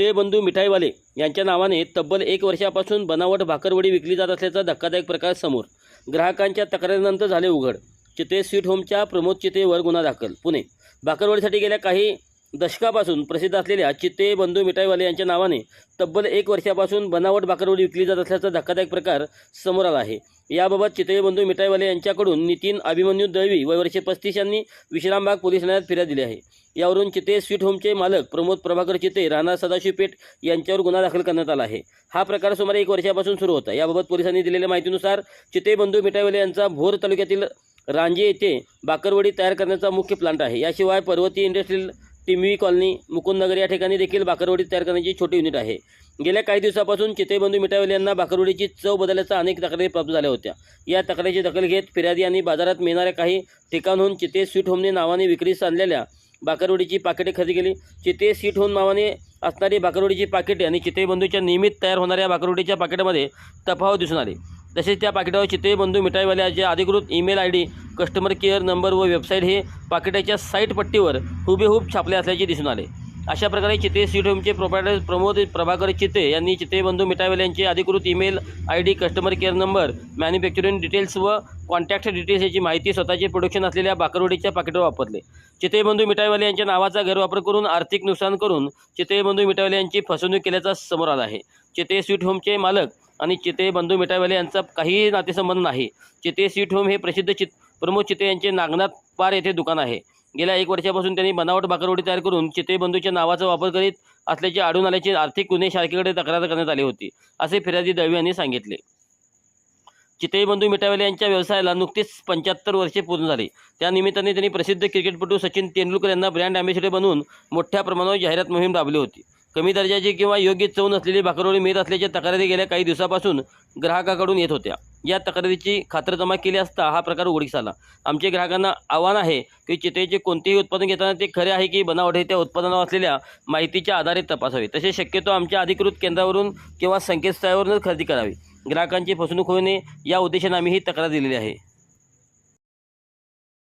बंधू मिठाईवाले यांच्या नावाने तब्बल एक वर्षापासून बनावट भाकरवडी विकली जात असल्याचा धक्कादायक प्रकार समोर. ग्राहकांच्या तक्रारीनंतर झाले उघड. चिते स्वीट होमच्या प्रमोद चितेवर गुन्हा दाखल. पुणे. भाकरवडीसाठी गेल्या काही दशकापासून प्रसिद्ध असलेल्या चिते बंधू मिठाईवाले यांच्या नावाने तब्बल एक वर्षापासून बनावट भाकरवडी विकली जात असल्याचा धक्कादायक प्रकार समोर आला आहे. याबाबत चितळे बंधू मिठाईवाले यांच्याकडून नितीन अभिमन्यू दळवी वय वर्षे पस्तीस यांनी विश्रामबाग पोलीस ठाण्यात फिर्याद दिली आहे. यावरून चिते स्वीट होमचे मालक प्रमोद प्रभाकर चिते राणा सदाशिव पेठ यांच्यावर गुन्हा दाखल करण्यात आला आहे. हा प्रकार सुमारे एक वर्षापासून सुरू होता. याबाबत पोलिसांनी दिलेल्या माहितीनुसार चिते बंधू मिठाईवाले यांचा भोर तालुक्यातील रांजे येथे बाकरवडी तयार करण्याचा मुख्य प्लांट आहे. याशिवाय Parvati industrial TMV colony Mukundnagar या ठिकाणी देखील बाकरवडी तयार करण्याची छोटी युनिट आहे. गेल्या काही दिवसापासून चितेबंधू मिठावले यांना बाकरवडीची चव बदलल्याचा अनेक तक्रारी प्राप्त झाल्या होत्या. या तक्रारीची दखल घेत फिर्यादी यांनी बाजारात मिळणाऱ्या काही ठिकाणहून चिते स्वीट होमने नावाने विक्रीस आणलेल्या भाकरवडीची पाकिटे खरेदी केली. चिते सीट होऊन नावाने असणारी भाकरवडीची पाकिटे आणि चितेबंधूच्या नियमित तयार होणाऱ्या भाकरवडीच्या पाकिटामध्ये तफावत दिसून आले. तसेच त्या पाकिटावर चितेबंधू मिठाईवाल्याचे अधिकृत email I D customer care number व वेबसाईट हे पाकिटाच्या साईट पट्टीवर हुबेहूब छापले असल्याचे दिसून आले. अशा प्रकारे चिते स्वीट होमचे प्रोप्रायटर प्रमोद प्रभाकर चिते यांनी चितेबंधू मिठावेल यांचे अधिकृत email I D customer care number manufacturing details व कॉन्टॅक्ट डिटेल्स याची माहिती स्वतःचे प्रोडक्शन असलेल्या बाकरवडीच्या पाकिटवर वापरले. चितेबंधू मिठाईवाले यांच्या नावाचा गैरवापर करून आर्थिक नुकसान करून चितेबंधू मिठावेले यांची फसवणूक केल्याचा समोर आला आहे. चिते स्वीट होमचे मालक आणि चिते बंधू मिठावेले यांचा काहीही नातेसंबंध नाही. चिते स्वीट होम हे प्रसिद्ध चित प्रमोद चिते यांचे नागनाथ पार येथे दुकान आहे. गेल्या एक वर्षापासून त्यांनी बनावट बाकरवडी तयार करून चितेबंधूच्या नावाचा वापर करीत असल्याचे आढळून आल्याचे आर्थिक गुन्हे शाखेकडे तक्रार करण्यात आली होती असे फिर्यादी दळवी यांनी सांगितले. चितई बंधू यांच्या व्यवसायाला नुकतीच पंच्याहत्तर वर्षे पूर्ण झाली. त्या निमित्ताने त्यांनी प्रसिद्ध क्रिकेटपटू सचिन तेंडुलकर यांना ब्रँड अँबॅसिडर बनवून मोठ्या प्रमाणावर जाहिरात मोहीम राबली होती. कमी दर्जाची किंवा योग्य चव नसलेली भाकरवडी मिळत असल्याच्या तक्रारी गेल्या काही दिवसापासून ग्राहकाकडून येत होत्या. या तक्रारीची खात्रजमा केली असता हा प्रकार उघडकीस आला. आमचे ग्राहकांना आव्हान आहे की चितेचे कोणतेही उत्पादन घेताना ते खरे आहे की बनावट हे त्या उत्पादनावर असलेल्या माहितीच्या आधारे तपासावे. तसे शक्यतो आमच्या अधिकृत केंद्रावरून किंवा संकेतस्थळावरूनच खरेदी करावी. ग्राहकांची फसवणूक होऊ नये या उद्देशाने आम्ही ही तक्रार दिलेली आहे.